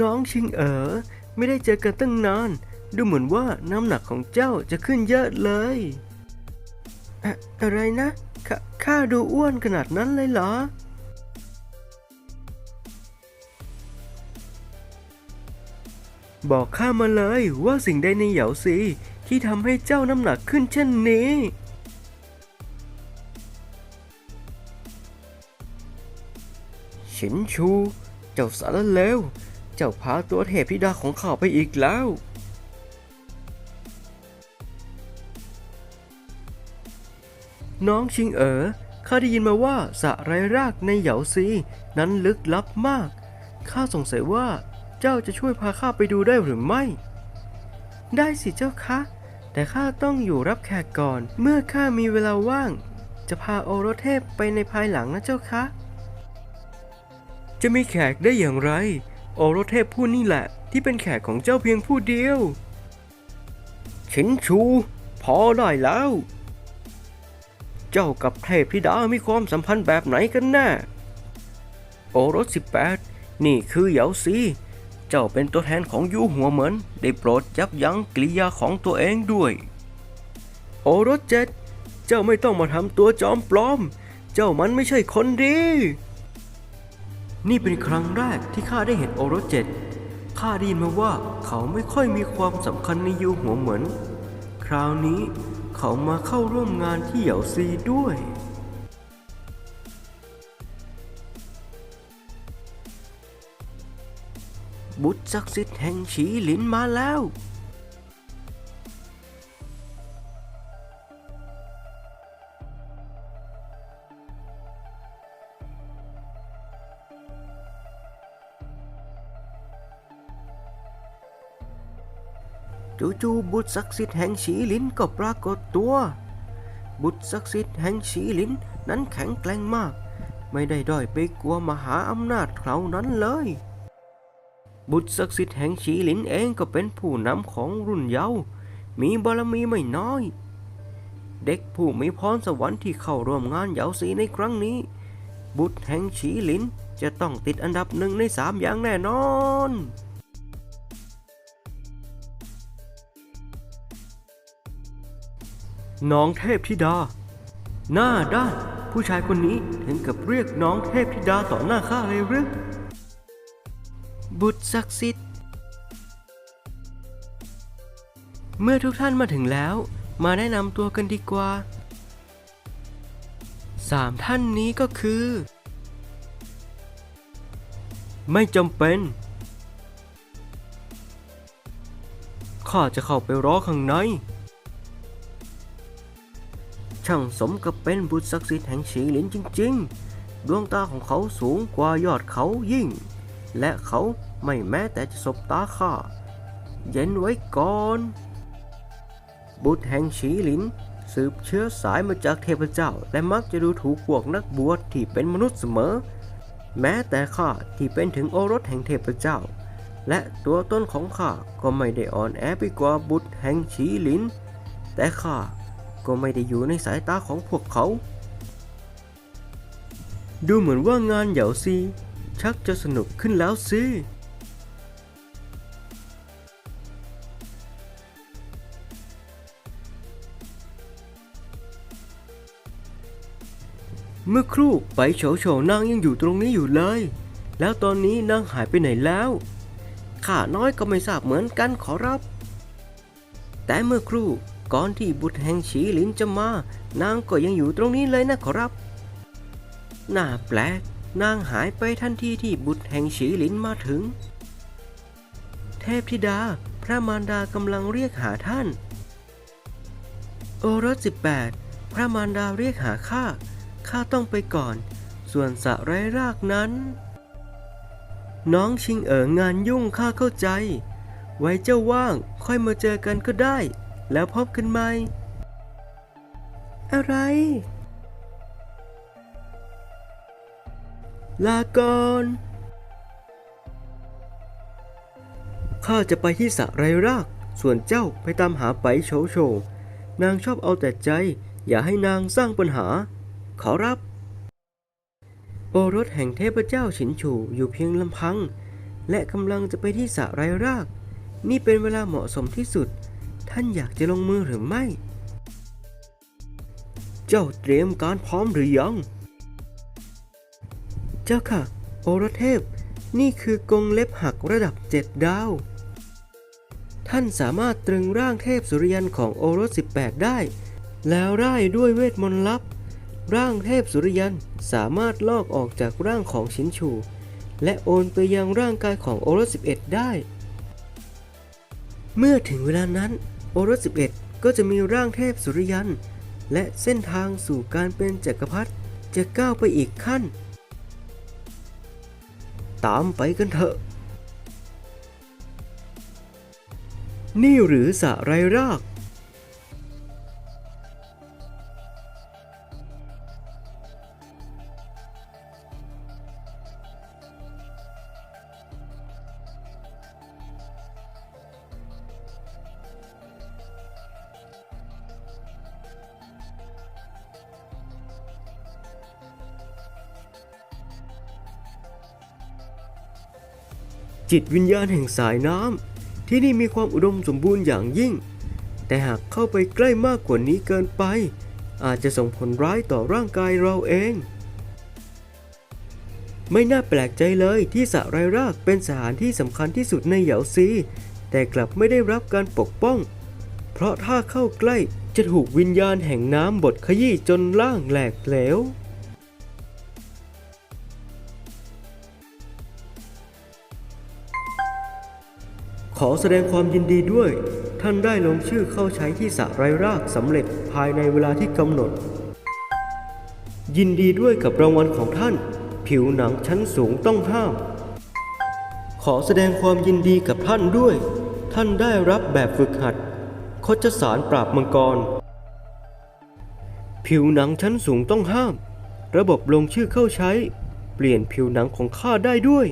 น้องชิงเอ๋อไม่ได้เจอกันตั้งนาน ดูเหมือนว่าน้ำหนักของเจ้าจะขึ้นเยอะเลยอะอะไรนะขข้าดูอ้วนขนาดนั้นเลยเหรอ บอกข้ามาเลยว่าสิ่งใดในเหยาซีที่ทำให้เจ้าน้ำหนักขึ้นเช่นนี้ฉินชู เจ้าสารเลว เจ้าพาตัวเทพธิดาของข้าไปอีกแล้ว น้องชิงเอ๋อข้าได้ยินมาว่าสระไรรากในเหยาซีนั้นลึกลับมาก ข้าสงสัยว่าเจ้าจะช่วยพาข้าไปดูได้หรือไม่ ได้สิเจ้าคะ แต่ข้าต้องอยู่รับแขกก่อน เมื่อข้ามีเวลาว่าง จะพาโอรสเทพไปในภายหลังนะเจ้าคะ จะมีแขกได้อย่างไร โอรสเทพผู้นี่แหละ ที่เป็นแขกของเจ้าเพียงผู้เดียวฉินชู พอได้แล้ว เจ้ากับเทพธิดามีความสัมพันธ์แบบไหนกันแน่โอรส 18 นี่คือเหยาซีเจ้าเป็นตัวแทนของยูหัวเหมินได้โปรดยับยั้งกิริยาของตัวเองด้วย โอรสเจ็ดเจ้าไม่ต้องมาทำตัวจอมปลอม เจ้ามันไม่ใช่คนดี นี่เป็นครั้งแรกที่ข้าได้เห็นโอรสเจ็ดข้าได้ยินมาว่าเขาไม่ค่อยมีความสำคัญในยูหัวเหมือน คราวนี้เขามาเข้าร่วมงานที่เหยาซีด้วย บุตรศักดิ์สิทธิ์แห่งฉีหลินมาแล้ว จู่ๆบุตรศักดิ์สิทธิ์แห่งฉีหลินก็ปรากฏตัว บุตรศักดิ์สิทธิ์แห่งฉีหลินนั้นแข็งแกร่งมาก ไม่ได้ด้อยไปกลัวมหาอำนาจเขานั้นเลย บุตรศักดิ์สิทธิ์แห่งฉีหลินเองก็เป็นผู้นำของรุ่นเยาว์มีบารมีไม่น้อย เด็กผู้มีพรสวรรค์ที่เข้าร่วมงานเยาสีในครั้งนี้ บุตรแห่งฉีหลินจะต้องติดอันดับหนึ่งในสามอย่างแน่นอน น้องเทพธิดา หน้าด้าน ผู้ชายคนนี้ถึงกับเรียกน้องเทพธิดาต่อหน้าข้าเลยหรือบุตรศักดิ์สิทธิ์ เมื่อทุกท่านมาถึงแล้ว มาแนะนำตัวกันดีกว่าสามท่านนี้ก็คือ ไม่จำเป็น ข้าจะเข้าไปรอข้างใน ช่างสมกับเป็นบุตรศักดิ์สิทธิ์แห่งฉีหลินจริง ๆ ดวงตาของเขาสูงกว่ายอดเขายิ่ง และเขาไม่แม้แต่จะสบตาข้าเย็นไว้ก่อน บุตรแห่งฉีหลินสืบเชื้อสายมาจากเทพเจ้า และมักจะดูถูกพวกนักบวชที่เป็นมนุษย์เสมอ แม้แต่ข้าที่เป็นถึงโอรสแห่งเทพเจ้า และตัวต้นของข้าก็ไม่ได้อ่อนแอไปกว่าบุตรแห่งฉีหลิน แต่ข้า ก็ไม่ได้อยู่ในสายตาของพวกเขา ดูเหมือนว่างานเหยาซีชักจะสนุกขึ้นแล้วสิเมื่อครู่ไปโฉโฉนางยังอยู่ตรงนี้อยู่เลย แล้วตอนนี้นางหายไปไหนแล้ว ข้าน้อยก็ไม่ทราบเหมือนกันขอรับ แต่เมื่อครู่ ก่อนที่บุตรแห่งฉีหลินจะมา นางก็ยังอยู่ตรงนี้เลยนะขอรับ น่าแปลก นางหายไปทันทีที่บุตรแห่งฉีหลินมาถึง เทพธิดา พระมารดากำลังเรียกหาท่าน โอรส 18 พระมารดาเรียกหาข้า ข้าต้องไปก่อน ส่วนสะไร้รากนั้น น้องชิงเอ๋องานยุ่งข้าเข้าใจ ไว้เจ้าว่างค่อยมาเจอกันก็ได้ แล้วพบกันใหม่ อะไร ลาก่อนข้าจะไปที่สระไรราก ส่วนเจ้าไปตามหาไปโฉโฉนางชอบเอาแต่ใจ อย่าให้นางสร้างปัญหา ขอรับ โอรสแห่งเทพเจ้าฉินฉูอยู่เพียงลำพัง และกำลังจะไปที่สระไรราก นี่เป็นเวลาเหมาะสมที่สุด ท่านอยากจะลงมือหรือไม่ เจ้าเตรียมการพร้อมหรือยัง เจ้าค่ะ โอรสเทพ นี่คือกงเล็บหักระดับเจ็ดดาว ท่านสามารถตรึงร่างเทพสุริยันของโอรส 18 ได้ แล้วร่ายด้วยเวทมนต์ลับ ร่างเทพสุริยันสามารถลอกออกจากร่างของชินชู และโอนไปยังร่างกายของโอรส 11 ได้เมื่อถึงเวลานั้น โอรส 11 ก็จะมีร่างเทพสุริยัน และเส้นทางสู่การเป็นจักรพรรดิจะก้าวไปอีกขั้น ตามไปกันเถอะ นี่หรือสระไรราก จิตวิญญาณแห่งสายน้ำที่นี่มีความอุดมสมบูรณ์อย่างยิ่ง แต่หากเข้าไปใกล้มากกว่านี้เกินไป อาจจะส่งผลร้ายต่อร่างกายเราเอง ไม่น่าแปลกใจเลยที่สระไรรากเป็นสถานที่สำคัญที่สุดในเหยาซี แต่กลับไม่ได้รับการปกป้อง เพราะถ้าเข้าใกล้จะถูกวิญญาณแห่งน้ำบดขยี้จนร่างแหลกเหลว ขอแสดงความยินดีด้วย ท่านได้ลงชื่อเข้าใช้ที่สระไรรากสำเร็จภายในเวลาที่กำหนด ยินดีด้วยกับรางวัลของท่าน ผิวหนังชั้นสูงต้องห้าม ขอแสดงความยินดีกับท่านด้วย ท่านได้รับแบบฝึกหัดโคชสารปราบมังกร ผิวหนังชั้นสูงต้องห้าม ระบบลงชื่อเข้าใช้ เปลี่ยนผิวหนังของข้าได้ด้วย